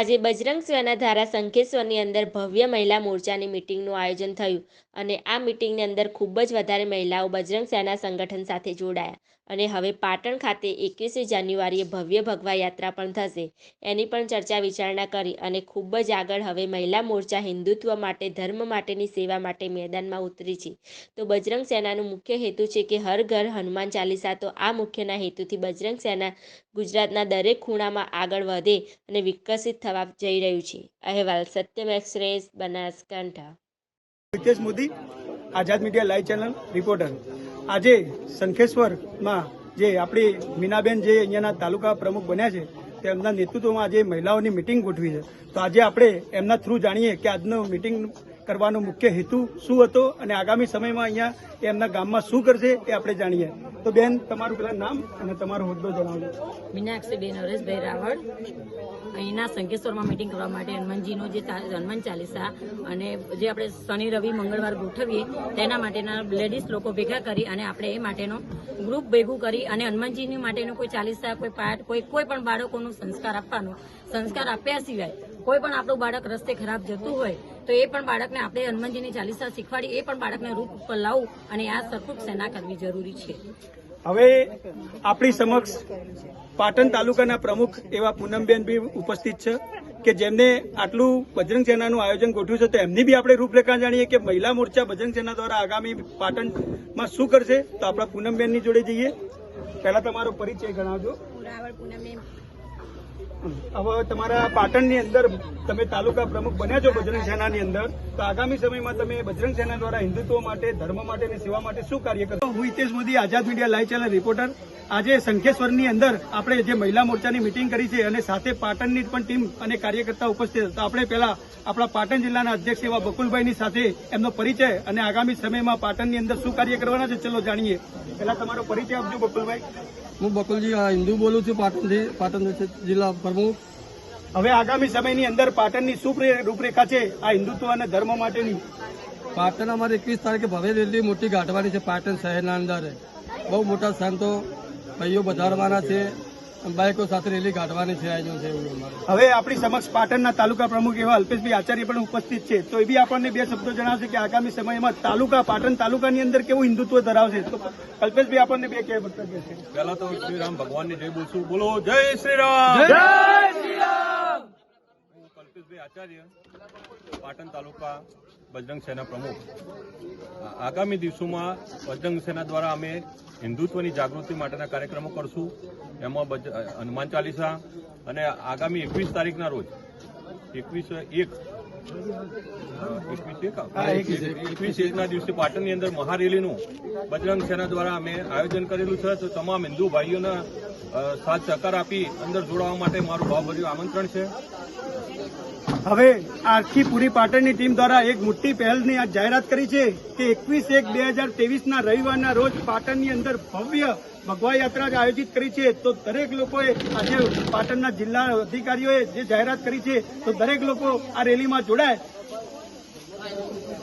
આજે બજરંગ સેના ધારા સંખેશ્વરની અંદર ભવ્ય મહિલા મોરચાની મિટિંગનું આયોજન થયું અને આ મિટિંગની અંદર ખૂબ જ વધારે મહિલાઓ બજરંગ સેના સંગઠન સાથે જોડાયા. અને હવે પાટણ ખાતે એકવીસમી જાન્યુઆરીએ ભવ્ય ભગવા યાત્રા પણ થશે. એની પણ ચર્ચા વિચારણા કરી અને ખૂબ જ આગળ હવે મહિલા મોરચા હિન્દુત્વ માટે, ધર્મ માટેની સેવા માટે મેદાનમાં ઉતરી છે. તો બજરંગ સેનાનું મુખ્ય હેતુ છે કે હર ઘર હનુમાન ચાલીસા તો આ મુખ્યના હેતુથી બજરંગ સેના ગુજરાતના દરેક ખૂણામાં આગળ વધે અને વિકસિત થવા જઈ રહ્યું છે. અહેવાલ Satyam express Banaskantha. Modi, Azad media live channel reporter. આજે શંખેશ્વરમાં જે આપણી મીનાબેન જે અહીંયાના તાલુકા પ્રમુખ બન્યા છે, તેમના નેતૃત્વમાં આજે મહિલાઓની મિટિંગ ગોઠવી છે. તો આજે આપણે એમના થ્રુ જાણીએ કે આજનો મિટિંગ કરવાનો મુખ્ય હેતુ શું હતો અને આગામી સમયમાં અહીંયા એમના ગામમાં શું કરશે એ આપણે જાણીએ. તો બેન, તમારું પેલા નામ અને તમારો હોદ્દો જણાવજો. મીનાક્ષીબેન હરેશભાઈ રાવળ. અહીંના સંકેશ્વરમાં મિટિંગ કરવા માટે હનુમાનજીનો જે હનુમાન ચાલીસા અને જે આપણે શનિ, રવિ, મંગળવાર ગોઠવીએ, તેના માટેના લેડીઝ લોકો ભેગા કરી અને આપણે એ માટેનો ગ્રુપ ભેગું કરી અને હનુમાનજીની માટેનો કોઈ ચાલીસા, કોઈ પાઠ, કોઈ કોઈ પણ બાળકોનું સંસ્કાર આપવાનો, સંસ્કાર આપ્યા સિવાય કોઈ પણ આપણું બાળક રસ્તે ખરાબ જતું હોય તો એ પણ બાળકને આપણે હનુમાનજીની ચાલીસા શીખવાડી એ પણ બાળકને રૂપ ઉપર લાવવું અને આ સરખું સેના કરવી જરૂરી છે. હવે આપણી સમક્ષ પાટણ તાલુકાના પ્રમુખ એવા પૂનમબેન બી ઉપસ્થિત છે કે જેમને આટલું બજરંગ સેનાનું આયોજન ગોઠવ્યું છે તો એમની બી આપણે રૂપરેખા જાણીએ કે મહિલા મોરચા બજરંગ સેના દ્વારા આગામી પાટણમાં શું કરશે? તો આપણા પૂનમબેનની જોડે જઈએ. પહેલા તમારો પરિચય જણાવજો. હવે તમારા પાટણની અંદર તમે તાલુકા પ્રમુખ બન્યા છો બજરંગ સેનાની અંદર, તો આગામી સમયમાં તમે બજરંગ સેના દ્વારા હિન્દુત્વ માટે, ધર્મ માટે અને સેવા માટે શું કાર્ય કરો હું Hitesh Modi, Azad media live channel reporter. આજે સંખેશ્વરની અંદર આપણે જે મહિલા મોરચાની મિટિંગ કરી છે અને સાથે પાટણની પણ ટીમ અને કાર્યકર્તા ઉપસ્થિત હતા. આપણે પહેલા આપણા પાટણ જિલ્લાના અધ્યક્ષ એવા બકુલભાઈની સાથે એમનો પરિચય અને આગામી સમયમાં પાટણની અંદર શું કાર્ય કરવાના છે, ચલો જાણીએ. પહેલા તમારો પરિચય આપજો બકુલભાઈ હું બકુલજી હિન્દુ બોલું છું પાટણથી પાટણ જિલ્લા પ્રમુખ. હવે આગામી સમયની અંદર પાટણની શું પ્રે- રૂપરેખા છે આ હિન્દુત્વ અને ધર્મ માટેની? પાટણ અમારે એકવીસ તારીખે ભવ્ય રેલી મોટી ગાંઠવાની છે પાટણ શહેરના અંદર. બહુ મોટા સંતો ભાઈઓ વધારવાના છે. બાઇકો સાથે રેલી કાઢવાની છે આજનું છે એવું અમારે. હવે આપણી સમક્ષ પાટણના તાલુકા પ્રમુખ એવા અલ્પેશભાઈ આચાર્ય પણ ઉપસ્થિત છે. તો એ બી આપણને બે શબ્દો જણાવશે કે આગામી સમયમાં તાલુકા પાટણ તાલુકાની અંદર કેવું હિન્દુત્વ ધરાવશે. તો અલ્પેશભાઈ આપણને બે કે વક્તવ્ય છે પહેલા તો શ્રીરામ ભગવાનની જય બોલશું. બોલો જય શ્રીરામ! જય શ્રીરામ! કલ્પેશભાઈ આચાર્ય પાટણ તાલુકા બજરંગ સેના પ્રમુખ. આગામી દિવસોમાં બજરંગ સેના દ્વારા અમે હિન્દુત્વની જાગૃતિ માટેના કાર્યક્રમો કરશું. એમાં હનુમાન ચાલીસા અને આગામી એકવીસ તારીખના રોજ એકવીસ એક દિવસે પાટણની અંદર મહારેલીનું બજરંગ સેના દ્વારા અમે આયોજન કરેલું છે. તો તમામ હિન્દુ ભાઈઓના સાથ સહકાર આપી અંદર જોડાવા માટે મારું ભાવભર્યું આમંત્રણ છે. હવે આખી પૂરી પાટણની ટીમ દ્વારા એક મોટી પહેલની આ જાહેરાત કરી છે કે એકવીસ એક બે હજાર ના રવિવારના રોજ પાટણની અંદર ભવ્ય ભગવા યાત્રા આયોજિત કરી છે, તો દરેક લોકોએ આજે પાટણના જિલ્લા અધિકારીઓએ જે જાહેરાત કરી છે, તો દરેક લોકો આ રેલીમાં જોડાય.